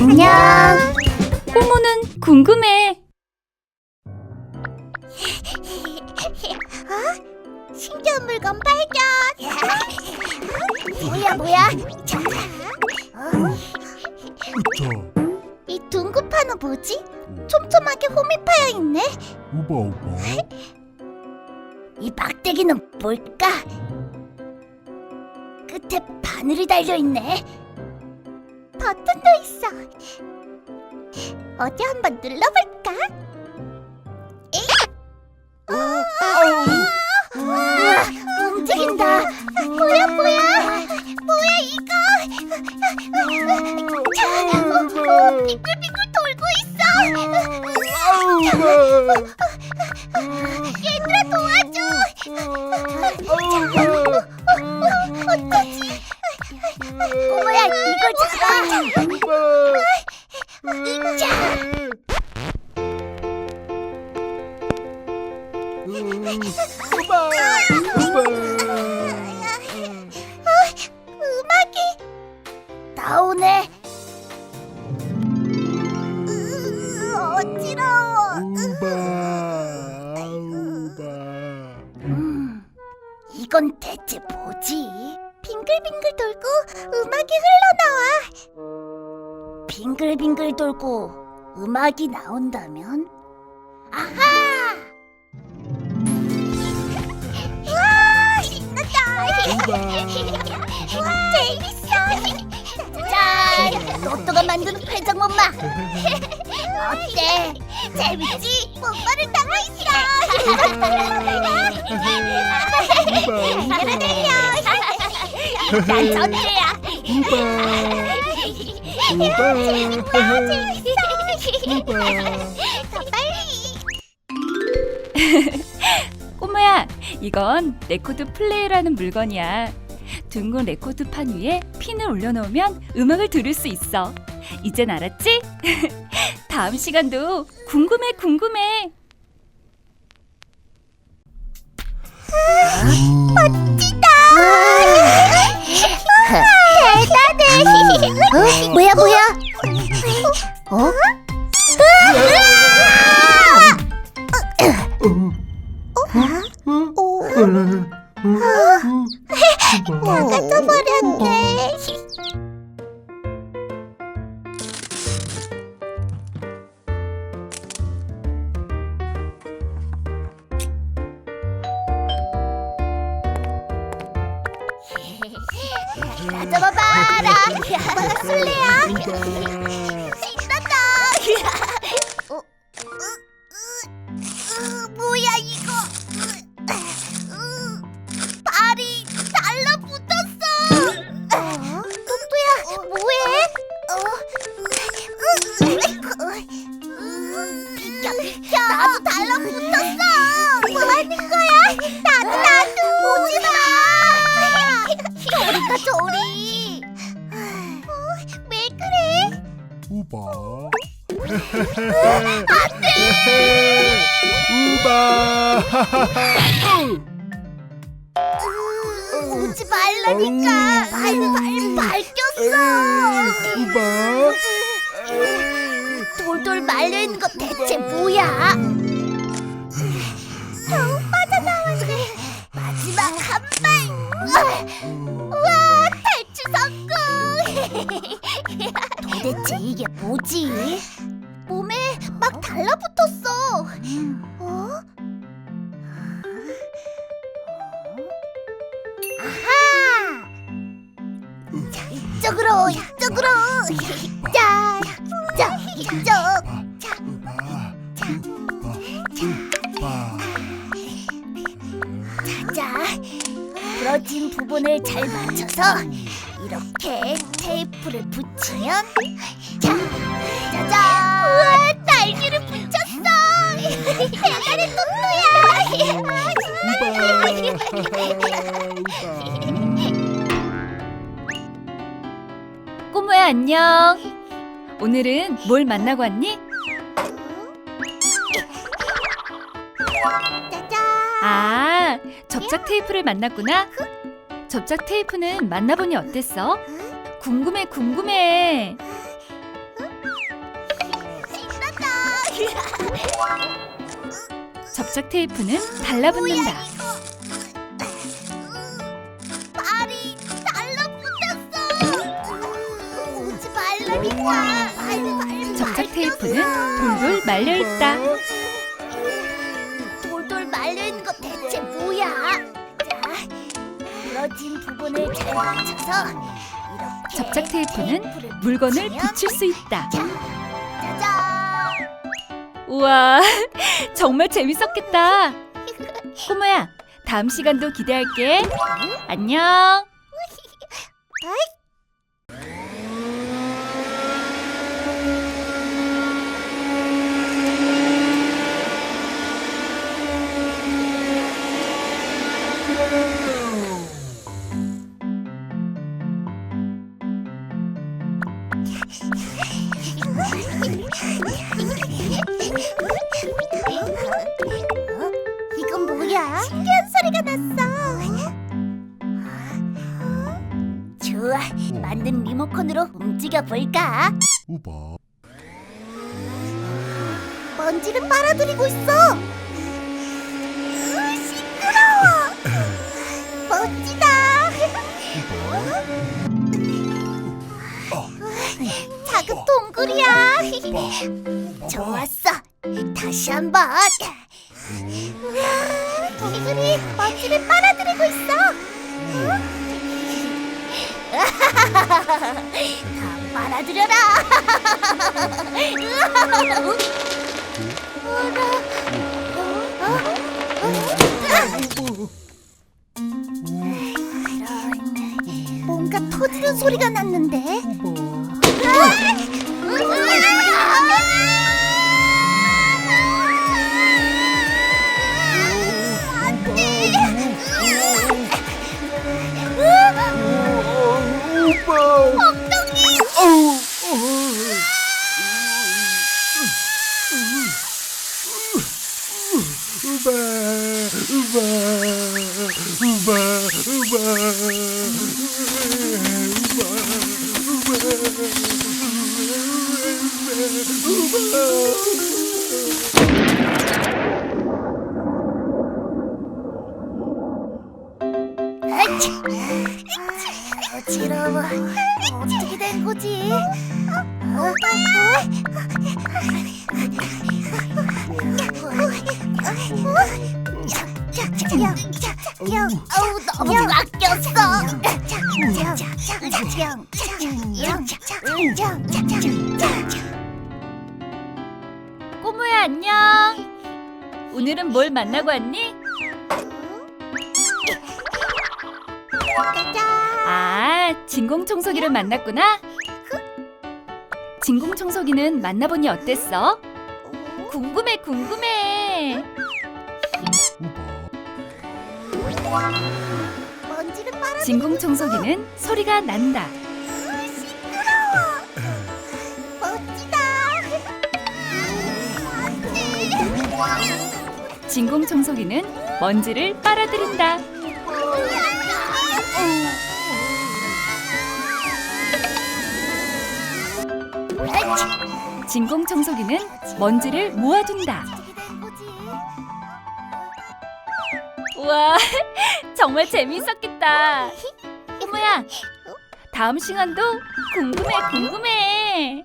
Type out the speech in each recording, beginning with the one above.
안녕. 꼬모는 궁금해. 신기한 물건 발견. 뭐야 뭐야? 자, 어? 으짜 이 둥근 판은 뭐지? 촘촘하게 홈이 파여 있네. 우바 우바 이 막대기는 뭘까? 끝에 바늘이 달려 있네. 버튼도 있어. 어디 한번 눌러볼까? 이건 대체 뭐지? 빙글빙글 돌고 음악이 흘러나와. 빙글빙글 돌고 음악이 나온다면? 아하! 우와, 신난다. 우와, 재밌어. 짠, 로또가 만드는 회전목마. 어때? 재밌지? 목마를 타고 있어. 난 전체야. 더 빨리. 꼬모야, 이건 레코드 플레이어라는 물건이야. 둥근 레코드판 위에 핀을 올려놓으면 음악을 들을 수 있어. 이젠 알았지? 다음 시간도 궁금해 궁금해. 대단해. 어? 뭐야 뭐야? 어? 나가져 버렸네. 가져봐봐라. 엄마가 술래야. 저리가 저리. 왜 그래? 우바. 안돼! 우바. 오지 말라니까. 발발 밝혔어. 우바. 돌돌 말려 있는 거 대체 뭐야 도대체 이게 뭐지? 몸에 막 달라붙었어. 어? 아하! 자, 이쪽으로 이쪽으로. 자, 자 이쪽. 자, 우바 자. 부러진 부분을 잘 맞춰서 이렇게 테이프를 붙이면 자, 짜잔 우와 날개를 붙였어 대단해 또또야 꼬모야 안녕. 오늘은 뭘 만나고 왔니? 짜잔 아, 저 접착 테이프를 만났구나. 접착 테이프는 만나보니 어땠어? 궁금해, 궁금해. 접착 테이프는 달라붙는다. 발이 달라붙었어. 오지 말라니까. 발, 접착 테이프는 돌돌 말려 있다. 돌돌 말려있는 거 대체 뭐야? 자, 부러진 부분을 잘 맞춰서 접착 테이프는 물건을 붙일 수 있다. 짜잔! 우와, 정말 재밌었겠다. 꼬마야, 다음 시간도 기대할게. 안녕. 났어. 좋아, 만든 리모컨으로 움직여 볼까? 우바. 먼지를 빨아들이고 있어. 으, 시끄러워. 멋지다. 작은 동굴이야. 좋았어. 다시 한번. 우와, 동굴이 먼지를 빨아들이고 있어. 다 빨아들여라. 뭔가 터지는 소리가 났는데. 어지러워. 어떻게 된 거지? 어? 영, 어우 너무 아꼈어. 꼬모야, 안녕. 오늘은 뭘 만나고 왔니? 아, 진공 청소기를 만났구나. 진공 청소기는 만나보니 어땠어? 궁금해, 궁금해. 먼지를 빨아. 진공 청소기는 소리가 난다. 멋지다. 진공 청소기는 먼지를 빨아들인다. 진공 청소기는 먼지를 모아둔다. 우와, 정말 재밌었겠다. 꼬모야, 다음 시간도 궁금해, 궁금해.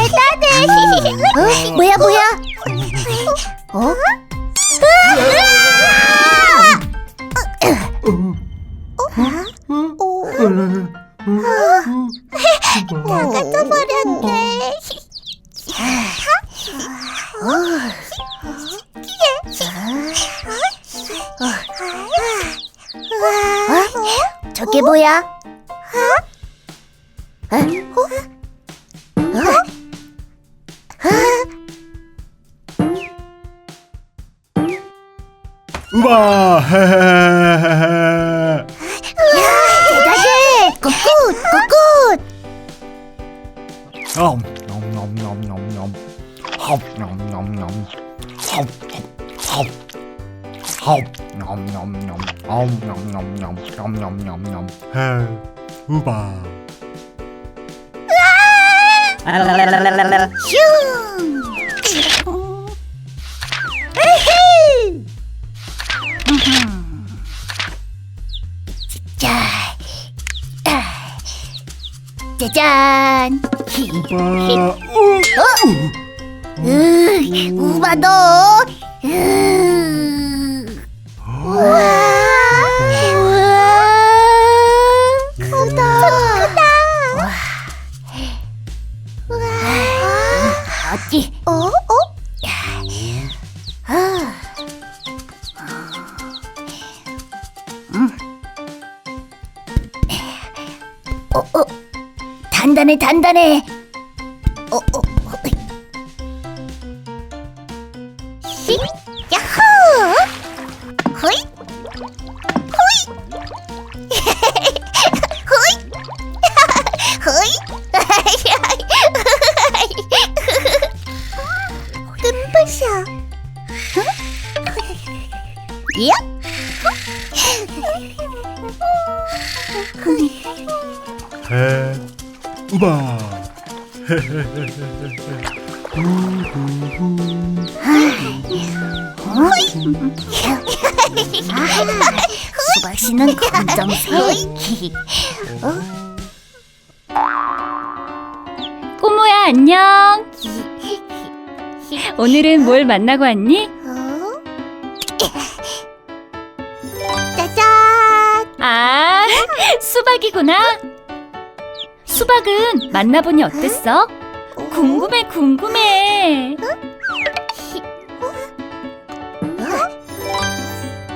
대단해. 뭐야 뭐야? 어? 대단해! 굿굿! 굿굿! 음, nom, nom, nom, 홉, 냠, 냠, 냠. 홉, 홉, 홉. 홉, 냠, 냠, 냠. 아우, 냠, 냠, 냠. 냠, 냠, 냠, 냠. 해, 우바. 슝! 짜잔! 우바. 으, 우바 너! 으, 눈부셔. 야! 해, 우바. 수박 씨는 검정색. 꼬모야 안녕. 오늘은 뭘 만나고 왔니? 어? 짜잔! 아, 수박이구나. 수박은 만나보니 어땠어? 궁금해, 궁금해.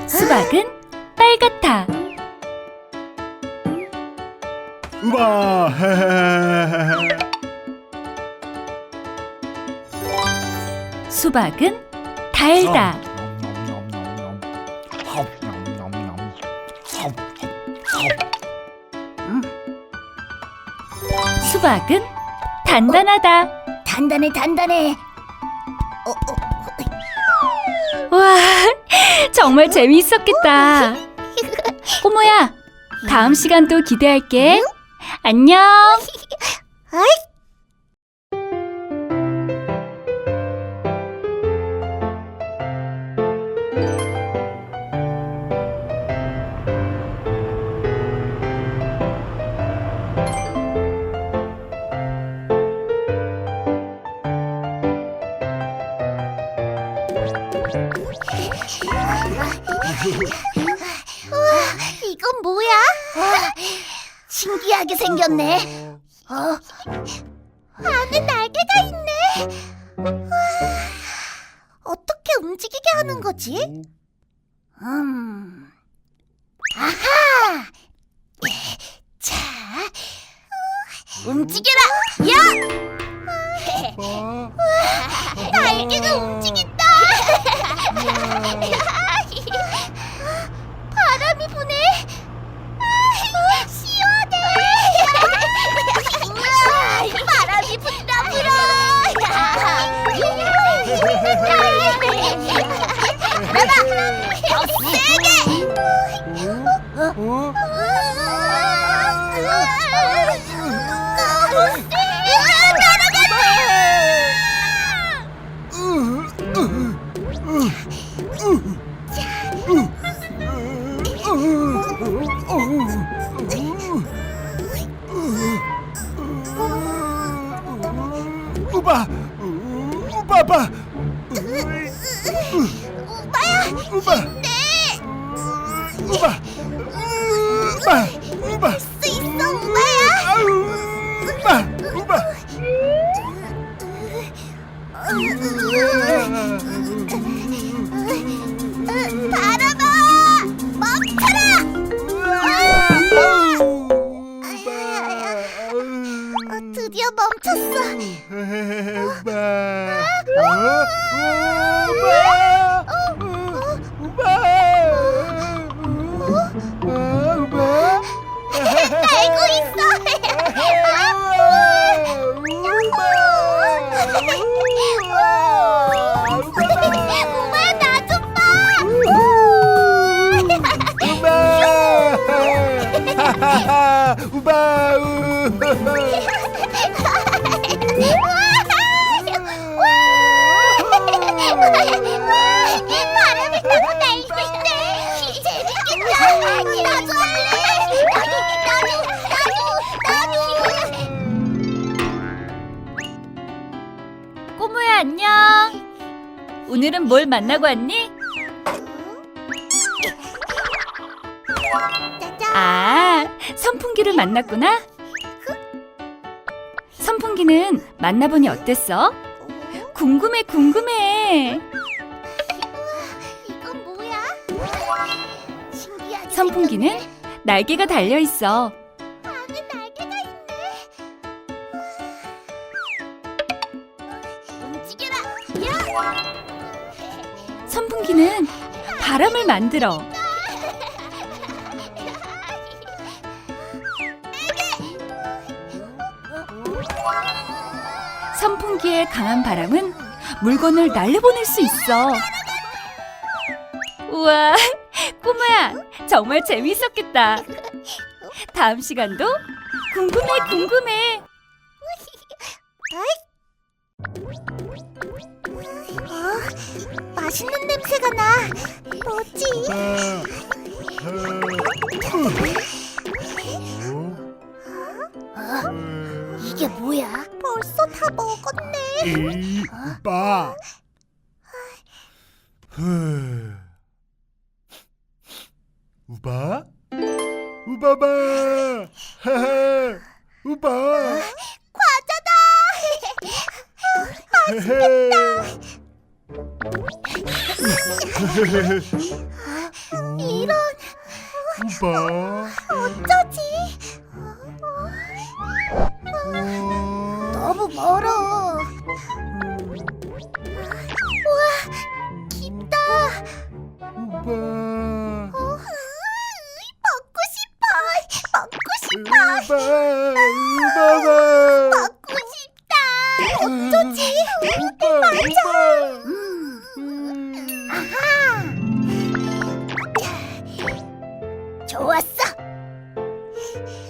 수박은 빨갛다. 헤헤헤헤. 수박은 달다. 수박은 단단하다. 단단해, 단단해. 어, 어, 와, 정말 재미있었겠다. 꼬모야, 다음 시간도 기대할게. 안녕. 이 신기하게 생겼네. 어, 안에 날개가 있네. 우와, 어떻게 움직이게 하는 거지? 음, 아하! 자, 움직여라! 야! 날개가 움직인다! 바람이 부네! Oh, 꼬모야 안녕. 오늘은 뭘 만나고 왔니? 짜잔. 아, 선풍기를 만났구나. 선풍기는 만나보니 어땠어? 궁금해, 궁금해. 이건 뭐야? 신기하게 선풍기는 날개가 달려 있어. 바람을 만들어. 선풍기의 강한 바람은 물건을 날려보낼 수 있어. 우와, 꼬마야, 정말 재미있었겠다. 다음 시간도 궁금해, 궁금해. 어, 맛있는 냄새가 나. 뭐지? 어? 이게 뭐야? 벌써 다 먹었네. 이봐. 우바? 우바바. 헤헤. 우바. 과자다. 이런. 우바. 어쩌지? 너무 멀어. 우와, 깊다. 우바. 먹고 싶어. 먹고 싶어. 우바. 우바바. 좋았어.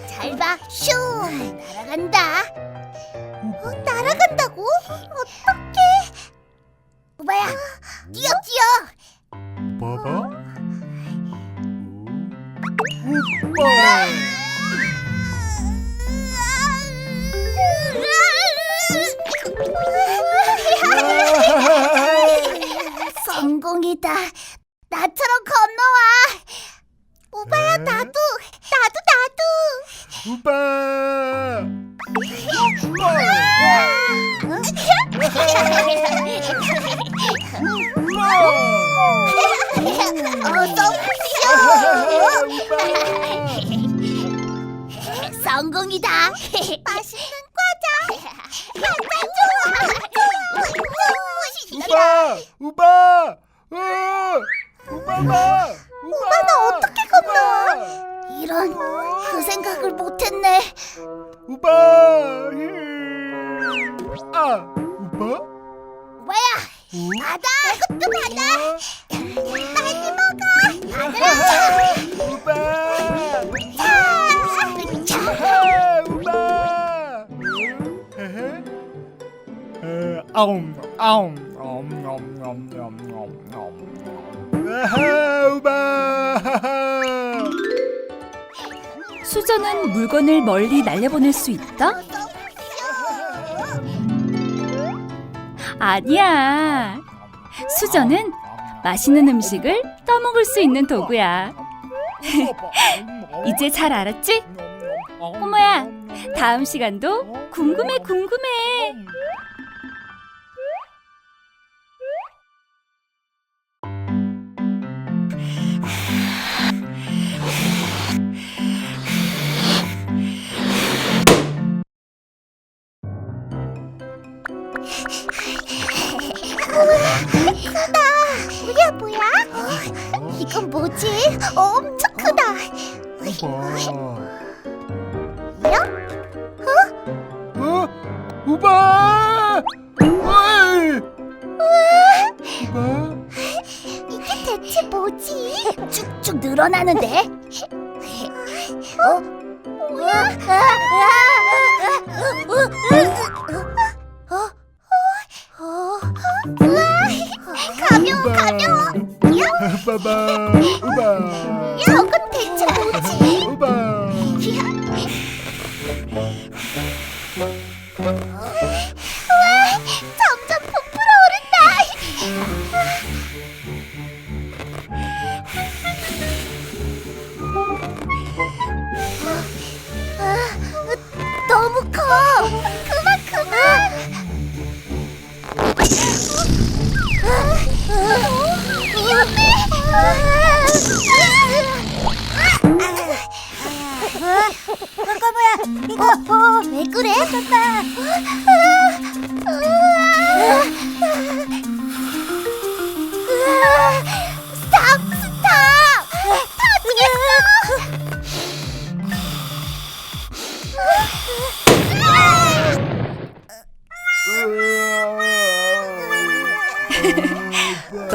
잘 봐. 슝. 날아간다. 어, 날아간다고? 어 맛있는 수저는 물건을 멀리 날려보낼 수 있다? 아니야. 수저는 맛있는 음식을 떠먹을 수 있는 도구야. 이제 잘 알았지? 꼬마야, 다음 시간도 궁금해, 궁금해. 크다. 뭐야 뭐야? 어, 이건 뭐지? 엄청 크다. 어? 우바! 어이! 우바? 이게 대체 뭐지? 쭉쭉 늘어나는데? 어? 우와! 가벼워 대체 뭐지? 우바! 우와!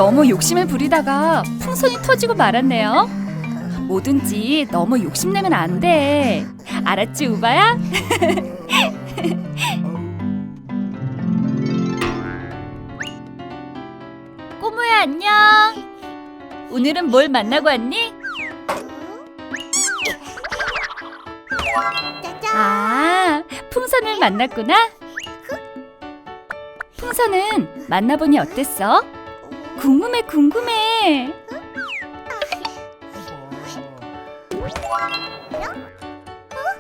너무 욕심을 부리다가 풍선이 터지고 말았네요. 뭐든지 너무 욕심내면 안 돼. 알았지, 우바야? 꼬무야, 안녕. 오늘은 뭘 만나고 왔니? 아, 풍선을 만났구나. 풍선은 만나보니 어땠어? 궁금해, 궁금해.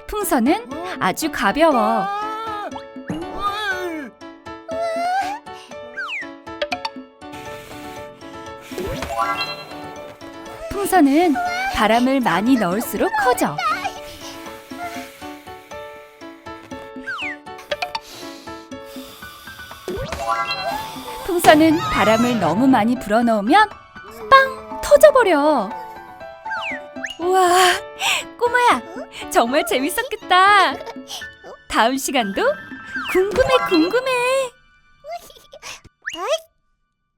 풍선은 아주 가벼워. 풍선은 바람을 많이 넣을수록 커져. 풍선은 바람을 너무 많이 불어넣으면 빵 터져버려. 우와, 꼬마야, 정말 재밌었겠다. 다음 시간도 궁금해, 궁금해.